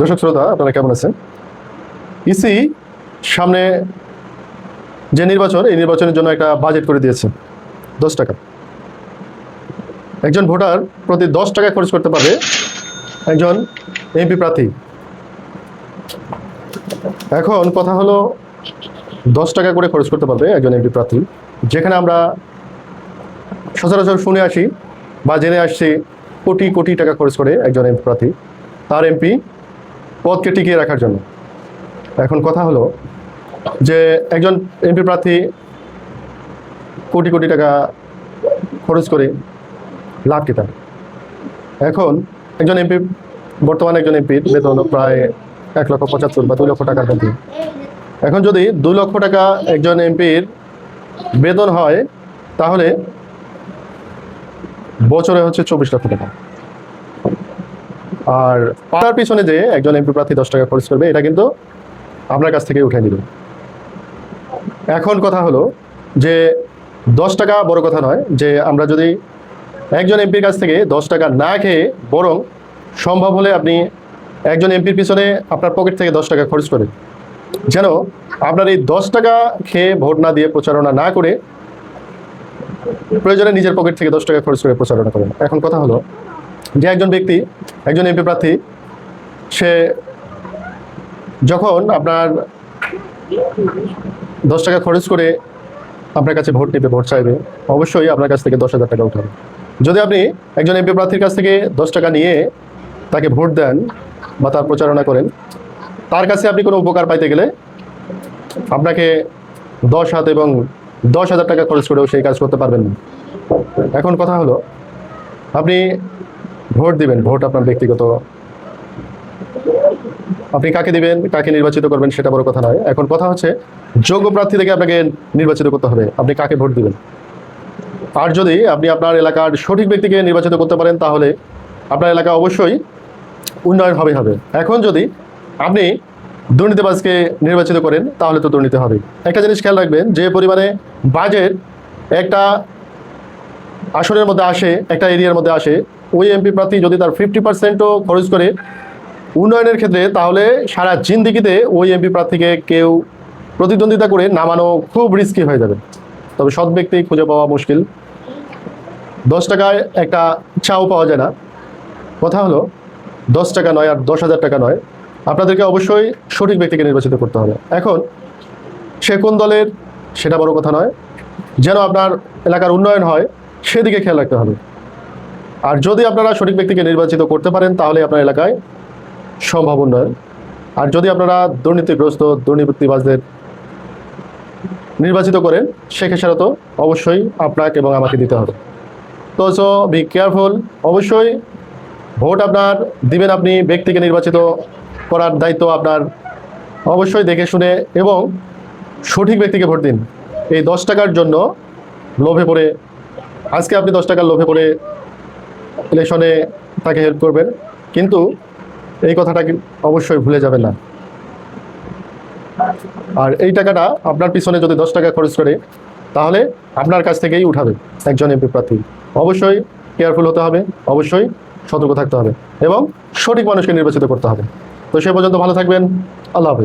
দর্শক শ্রোতা, আপনারা কেমন আছেন? ইসি সামনে যে নির্বাচন, এই নির্বাচনের জন্য একটা বাজেট করে দিয়েছে, দশ টাকা। একজন ভোটার প্রতি দশ টাকা খরচ করতে পারবে একজন এমপি প্রার্থী। এখন কথা হলো, দশ টাকা করে খরচ করতে পারবে একজন এমপি প্রার্থী। যেখানে আমরা সচরাচর শুনে আসি বা জেনে আসছি, কোটি কোটি টাকা খরচ করে একজন এমপি প্রার্থী। তার এমপি পদকে টিকিয়ে রাখার জন্য। এখন কথা হলো যে একজন এমপি প্রার্থী কোটি কোটি টাকা খরচ করে লাভ কি তার? এখন একজন এমপি, বর্তমানে একজন এমপির বেতন প্রায় এক লক্ষ পঁচাত্তর বা দুই লক্ষ টাকার মধ্যে এখন যদি দুই লক্ষ টাকা একজন এমপির বেতন হয়, তাহলে বছরে হচ্ছে চব্বিশ লক্ষ টাকা। আর তার পিছনে যে একজন এমপি প্রার্থী দশ টাকা খরচ করবে, এটা কিন্তু আপনার কাছ থেকে উঠে দিবে এখন কথা হলো যে দশ টাকা বড় কথা নয় যে আমরা যদি একজন এমপির কাছ থেকে দশ টাকা না খেয়ে বরং সম্ভব হলে আপনি একজন এমপির পিছনে আপনার পকেট থেকে দশ টাকা খরচ করেন যেন আপনার এই দশ টাকা খেয়ে ভোট না দিয়ে প্রচারণা না করে প্রয়োজনে নিজের পকেট থেকে দশ টাকা খরচ করে প্রচারণা করেন। এখন কথা হলো যে একজন ব্যক্তি, একজন এমপি প্রার্থী, সে যখন আপনার দশ টাকা খরচ করে আপনার কাছে ভোট নেবে, ভোট চাইবে, অবশ্যই আপনার কাছ থেকে দশ হাজার টাকা উঠাবে। যদি আপনি একজন এমপি প্রার্থীর কাছ থেকে দশ টাকা নিয়ে তাকে ভোট দেন বা তার প্রচারণা করেন, তার কাছে আপনি কোনো উপকার পাইতে গেলে আপনাকে দশ হাত এবং দশ হাজার টাকা খরচ করেও সেই কাজ করতে পারবেন না। এখন কথা হলো, আপনি ভোট দিবেন, ভোট আপনার ব্যক্তিগত। আপনি কাকে দিবেন, কাকে নির্বাচিত করবেন সেটা বড় কথা নয়। এখন কথা হচ্ছে, যোগ্য প্রার্থী থেকে আপনাকে নির্বাচিত করতে হবে, আপনি কাকে ভোট দিবেন? আর যদি আপনি আপনার এলাকার সঠিক ব্যক্তিকে নির্বাচিত করতে পারেন, তাহলে আপনার এলাকা অবশ্যই উন্নয়ন হবে হবে। এখন যদি আপনি দুর্নীতিবাজকে নির্বাচিত করেন, তাহলে তো দুর্নীতি হবে। একটা জিনিস খেয়াল রাখবেন, যে পরিমাণে বাজেট একটা আসনের মধ্যে আসে, একটা এরিয়ার মধ্যে আসে ওই এমপি প্রার্থী যদি তার ফিফটি পার্সেন্টও খরচ করে উন্নয়নের ক্ষেত্রে, তাহলে সারা জিন্দিগিতে ওই এমপি প্রার্থীকে কেউ প্রতিদ্বন্দ্বিতা করে নামানো খুব রিস্কি হয়ে যাবে। তবে সৎ ব্যক্তি খুঁজে পাওয়া মুশকিল। দশ টাকায় একটা চাও পাওয়া যায় না। কথা হলো, দশ টাকা নয় আর দশ হাজার টাকা নয়। আপনাদেরকে অবশ্যই সঠিক ব্যক্তিকে নির্বাচিত করতে হবে। এখন, সে কোন দলের, সেটা বড় কথা নয়। যেন আপনার এলাকার উন্নয়ন হয়, সেদিকে খেয়াল রাখতে হবে। আর যদি আপনারা সঠিক ব্যক্তিকে নির্বাচিত করতে পারেন, তাহলে আপনার এলাকায় সম্ভব উন্নয়ন আর যদি আপনারা দুর্নীতিগ্রস্ত, দুর্নীতিবাজদের নির্বাচিত করেন, সেক্ষেত্রে তো অবশ্যই আপনাকে এবং আমাকে দিতে হবে। তো সো বি কেয়ারফুল অবশ্যই ভোট আপনার দিবেন আপনি, ব্যক্তিকে নির্বাচিত করার দায়িত্ব আপনার। অবশ্যই দেখে শুনে এবং সঠিক ব্যক্তিকে ভোট দিন। এই দশ টাকার জন্য লোভে পড়ে, আজকে আপনি দশ টাকার লোভে পড়ে ইলেকশনে তাকে হেল্প করবেন। কিন্তু এই কথাটা অবশ্যই ভুলে যাবেন না। আর এই টাকাটা আপনার পিছনে যদি দশ টাকা খরচ করে, তাহলে আপনার কাছ থেকেই উঠাবে একজন এমপি প্রার্থী। অবশ্যই কেয়ারফুল হতে হবে, অবশ্যই সতর্ক থাকতে হবে এবং সঠিক মানুষকে নির্বাচিত করতে হবে। তো সে পর্যন্ত ভালো থাকবেন, আল্লাহ হাফিজ।